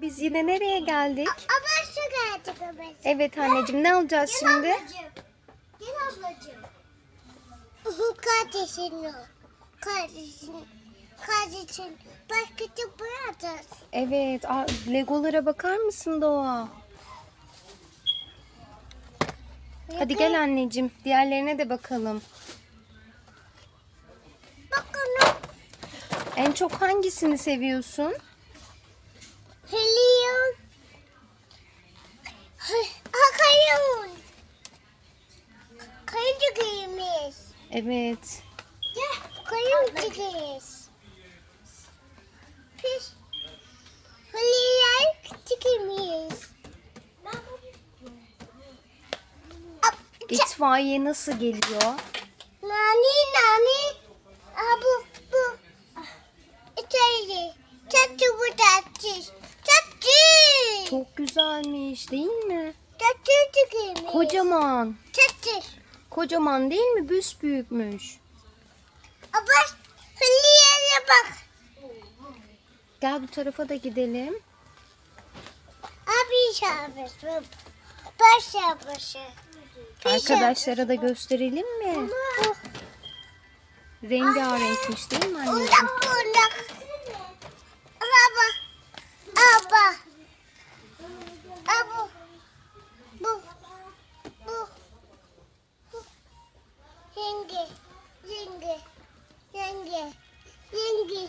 Biz yine nereye geldik? Abaşa geldik abaşa. Evet anneciğim ne alacağız Gel şimdi? ablacığım. Gel ablacığım. Uhu, Kardeşin o. Kardeşin. Kardeşin. Başka da bırakacağız. Evet. aa, Legolara bakar mısın Doğa? Hadi gel anneciğim. Diğerlerine de bakalım. Bak onu. En çok hangisini seviyorsun? Helium. Ha kayın. Kayın çıkıymış. Evet. Gel kayın çıkıymış. Pis. Helium çıkıymış. İtfaiye nasıl geliyor? Nani nani. Aa bu bu. İçeri. Çatı bu çatı. Çatı. Çok güzelmiş değil mi? Çatı çıkıymış. Kocaman. Çatı. Kocaman değil mi? Büsbüyükmüş. Abla Hülya bak. Gel bu tarafa da gidelim. Abi şabısı. Baş şabısı. Arkadaşlara da gösterelim mi? Rengarenkmiş değil mi anneciğim? Undak bundak. Aba. Abu. Bu. Bu. Bu. Yenge. Yenge. Yenge. Yenge.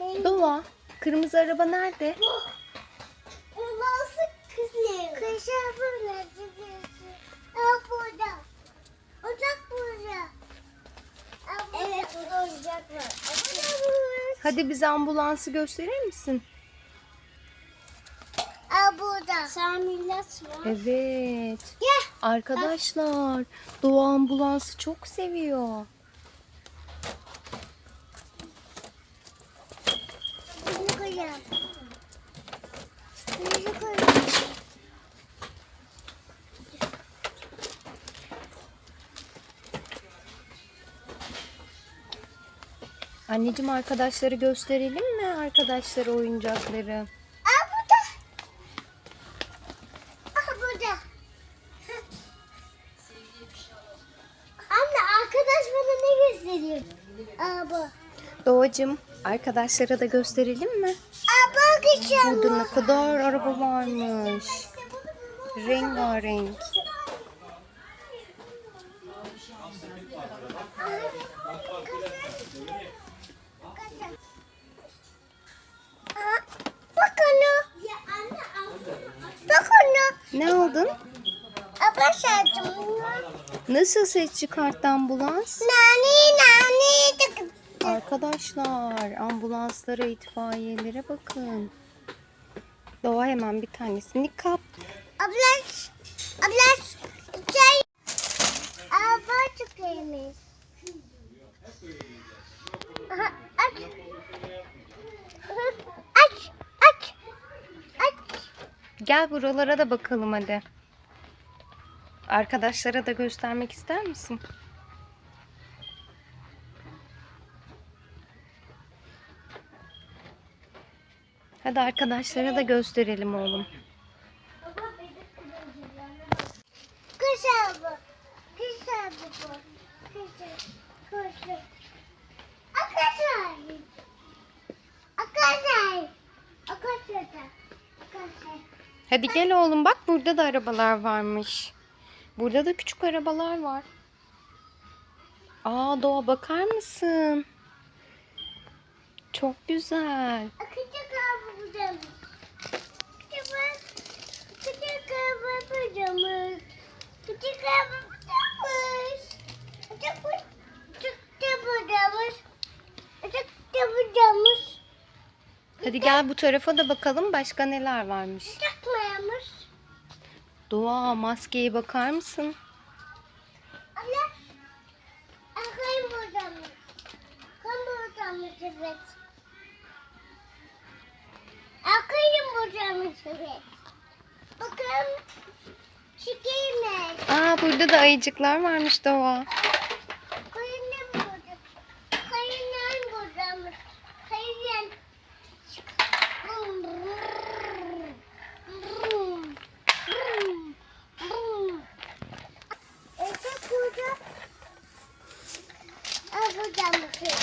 Yenge. Doğa, kırmızı araba nerede? Olası kızım. Kışa burada. Aa burada. Ocak burada. Evet burada ocak var. Hadi bize ambulansı gösterir misin? Samilat var. Evet. Gel. Arkadaşlar, Doğa ambulansı çok seviyor. Bunu koyalım. Bunu koyalım. Anneciğim arkadaşları gösterelim mi? Arkadaşlara oyuncakları. Aa bu. Doğacığım, arkadaşlara da gösterelim mi? Aa bakacağım. Burada ne kadar araba varmış. Rengarenk. Bak onu. Bak onu. Ne aldın? Abla şarjım. Nasıl ses çıkarttı ambulans? Nani nani. tık- Arkadaşlar ambulanslara, itfaiyelere bakın. Doğa hemen bir tanesini kap. Abla. Abla. Çay. Abla çıkıyormuş. Aha, aç. Aç. Aç. Aç. Gel buralara da bakalım hadi. Arkadaşlara da göstermek ister misin? Hadi arkadaşlara da gösterelim oğlum. Kış abla. Kış abla bu. Kış. Kış. Arkadaşlar. Arkadaşlar. Arkadaşlar. Arkadaşlar. Hadi gel oğlum bak burada da arabalar varmış. Burada da küçük arabalar var. Aa Doğa bakar mısın? Çok güzel. Küçük abi buradaymış. Küçük Küçük abi buradaymış. Küçük abi buradaymış. Küçük Küçük de buradaymış. Küçük buradaymış. Hadi gel bu tarafa da bakalım başka neler varmış. Çıkmayamış. Doğa maskeye bakar mısın? Abla. Akayım buradaymış. Kan buradaymış evet. Akayım buradaymış evet. Bakın. Çıkayım Aa burada da ayıcıklar varmış Doğa. Kayınım burada. Kayınım burada mı? Kayın. Buradan bakayım.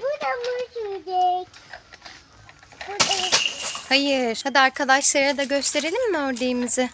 Buradan mı sürecek? Hayır. Hadi arkadaşlara da gösterelim mi ördeğimizi?